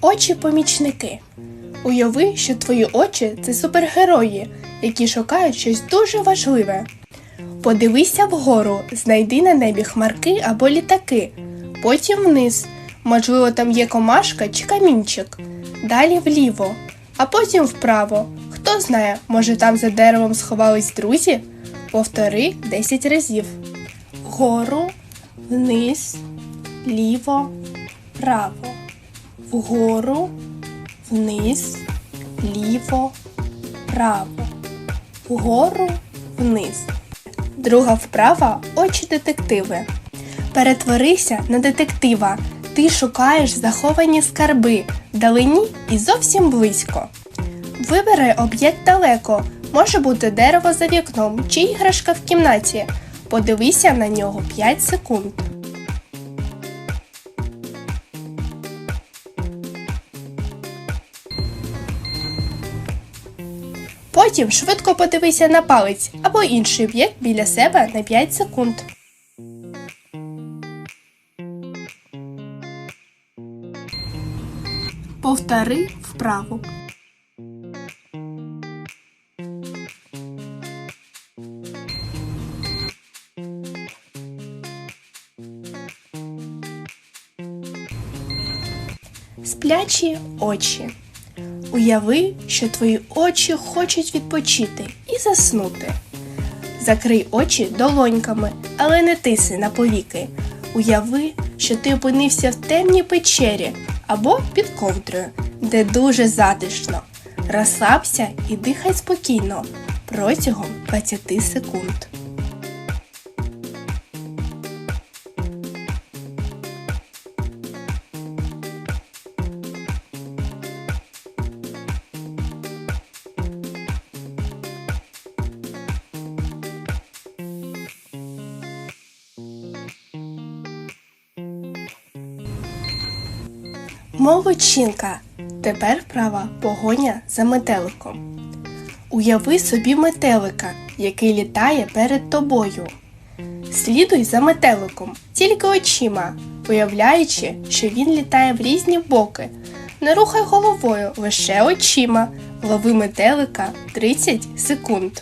Очі-помічники. Уяви, що твої очі це супергерої, які шукають щось дуже важливе. Подивися вгору, знайди на небі хмарки або літаки, потім вниз. Можливо, там є комашка чи камінчик. Далі вліво, а потім вправо. Хто знає, може там за деревом сховались друзі? Повтори 10 разів. Вгору, вниз, ліво, право. Вгору, вниз, ліво, право. Вгору, вниз. Друга вправа очі детективи. Перетворися на детектива. Ти шукаєш заховані скарби вдалині і зовсім близько. Вибери об'єкт далеко. Може бути дерево за вікном чи іграшка в кімнаті. Подивися на нього 5 секунд. Потім швидко подивися на палець або інший об'єкт біля себе на 5 секунд. Повтори вправу. Сплячі очі. Уяви, що твої очі хочуть відпочити і заснути. Закрий очі долоньками, але не тиси на повіки. Уяви, що ти опинився в темній печері або під ковдрою, де дуже затишно. Розслабся і дихай спокійно протягом 20 секунд. Молодчинка. Тепер вправа погоня за метеликом. Уяви собі метелика, який літає перед тобою. Слідуй за метеликом, тільки очима, уявляючи, що він літає в різні боки. Не рухай головою, лише очима. Лови метелика 30 секунд.